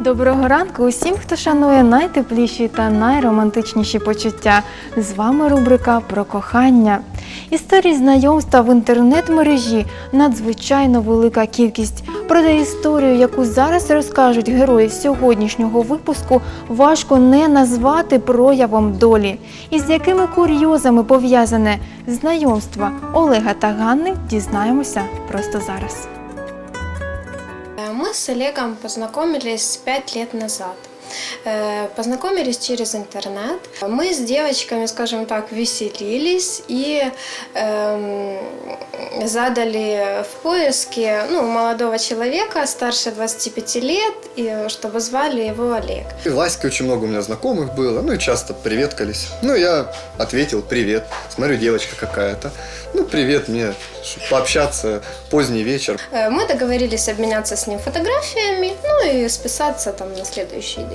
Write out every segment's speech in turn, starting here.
Доброго ранку усім, хто шанує найтепліші та найромантичніші почуття. З вами рубрика про кохання. Історій знайомства в інтернет-мережі надзвичайно велика кількість. Проте історію, яку зараз розкажуть герої сьогоднішнього випуску, важко не назвати проявом долі. І з якими курйозами пов'язане знайомство Олега та Ганни, дізнаємося просто зараз. С Олегом познакомились пять лет назад. Э, Познакомились через интернет. Мы с девочками, скажем так, веселились и эм, задали в поиске ну, молодого человека старше 25 лет, и, чтобы звали его Олег. И Ваське очень много у меня знакомых было, ну и часто приветкались. Ну, я ответил привет. Смотрю, девочка какая-то. Ну, привет мне, пообщаться, поздний вечер. Э, Мы договорились обменяться с ним фотографиями, ну и списаться там на следующий день.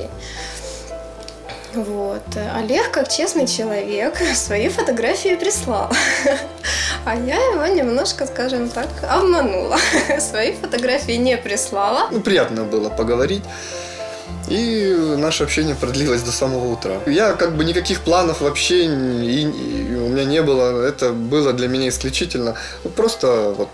Вот. Олег, как честный человек, свои фотографии прислал. А я его немножко, скажем так, обманула. Свои фотографии не прислала. Ну, приятно было поговорить. И наше общение продлилось до самого утра. Я как бы никаких планов вообще и, и у меня не было. Это было для меня исключительно просто вот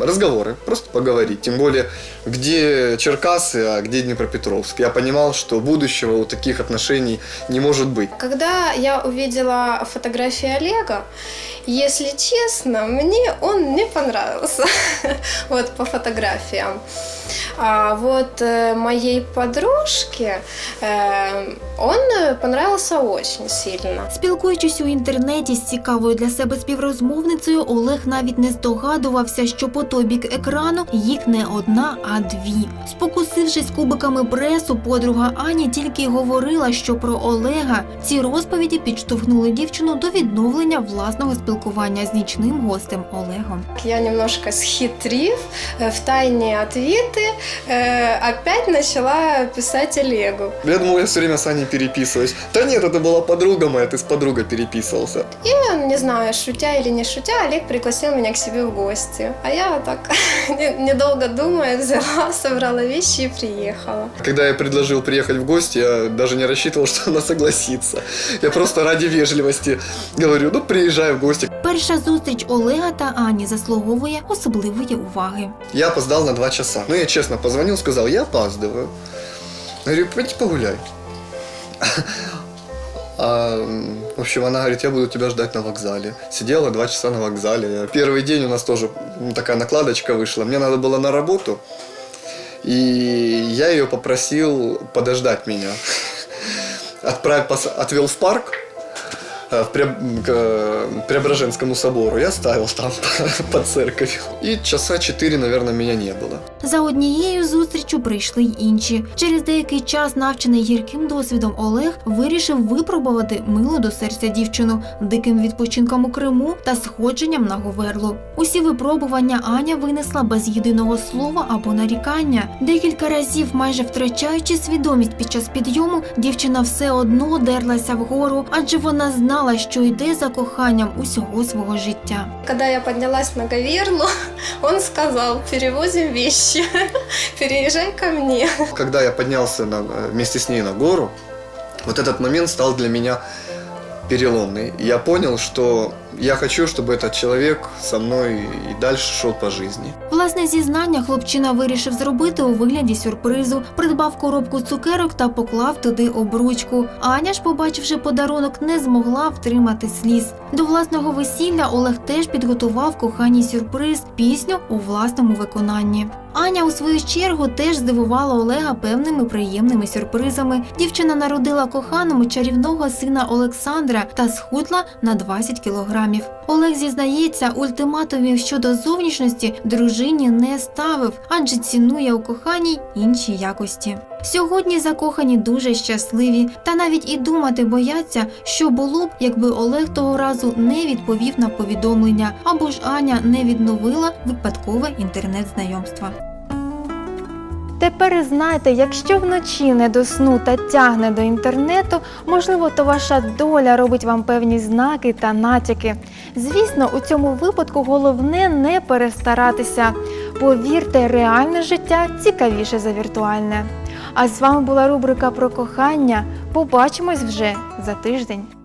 разговоры, просто поговорить. Тем более, где Черкасы, а где Днепропетровск. Я понимал, что будущего у таких отношений не может быть. Когда я увидела фотографии Олега, если честно, мне он не понравился. Вот по фотографиям. А вот э, моей подружке э, он понравился очень сильно. Спілкуючись у інтернеті з цікавою для себе співрозмовницею, Олег навіть не здогадувався, що по той бік екрану їх не одна, а дві. Спокусившись кубиками пресу, подруга Ані тільки й говорила, що про Олега ці розповіді підштовхнули дівчину до відновлення власного спілкування з нічним гостем Олегом. Я немножко схитрив, э, в тайне ответы, э, опять начала писать Олегу. Я думал, я все время с Аней переписываюсь. Да нет, это была подруга моя, ты с подругой переписывался. И, не знаю, шутя или не шутя, Олег пригласил меня к себе в гости. А я так, не- недолго думая, взяла, собрала вещи и приехала. Когда я предложил приехать в гости, я даже не рассчитывал, что она согласится. Я просто ради вежливости говорю, ну приезжай в гости. Перша зустріч Олега та Ані заслуговує особливої уваги. Я опоздал на два часа. Ну, я честно позвонил, сказал, я опаздываю. Я говорю, пойди погуляй. А, в общем, она говорит, я буду тебя ждать на вокзале. Сидела два часа на вокзале. Первый день у нас тоже такая накладочка вышла. Мне надо было на работу. И я ее попросил подождать меня. Отправь, пос- отвел в парк, в Преоб- к э, Преображенскому собору. Я оставил там под церковью. И часа четыре, наверное, меня не было. За однією зустрічю прийшли й інші. Через деякий час, навчений гірким досвідом, Олег вирішив випробувати милу до серця дівчину диким відпочинком у Криму та сходженням на Говерлу. Усі випробування Аня винесла без єдиного слова або нарікання. Декілька разів, майже втрачаючи свідомість під час підйому, дівчина все одно дерлася вгору, адже вона знала, що йде за коханням усього свого життя. Когда я поднялась на Гаверлу, он сказал, перевозим вещи, переезжай ко мне. Когда я поднялся на- э, вместе с ней на гору, вот этот момент стал для меня переломный. Я понял, что я хочу, чтобы этот человек со мной и дальше шел по жизни. Власне зізнання хлопчина вирішив зробити у вигляді сюрпризу, придбав коробку цукерок та поклав туди обручку. Аня ж, побачивши подарунок, не змогла втримати сліз. До власного весілля Олег теж підготував коханій сюрприз пісню у власному виконанні. Аня у свою чергу теж здивувала Олега певними приємними сюрпризами. Дівчина народила коханому чарівного сина Олександра та схудла на 20 кілограмів. Олег зізнається, ультиматумів щодо зовнішності дружині не ставив, адже цінує у коханій інші якості. Сьогодні закохані дуже щасливі, та навіть і думати бояться, що було б, якби Олег того разу не відповів на повідомлення, або ж Аня не відновила випадкове інтернет-знайомство. Тепер знаєте, якщо вночі не до сну та тягне до інтернету, можливо, то ваша доля робить вам певні знаки та натяки. Звісно, у цьому випадку головне не перестаратися. Повірте, реальне життя цікавіше за віртуальне. А з вами була рубрика про кохання. Побачимось вже за тиждень.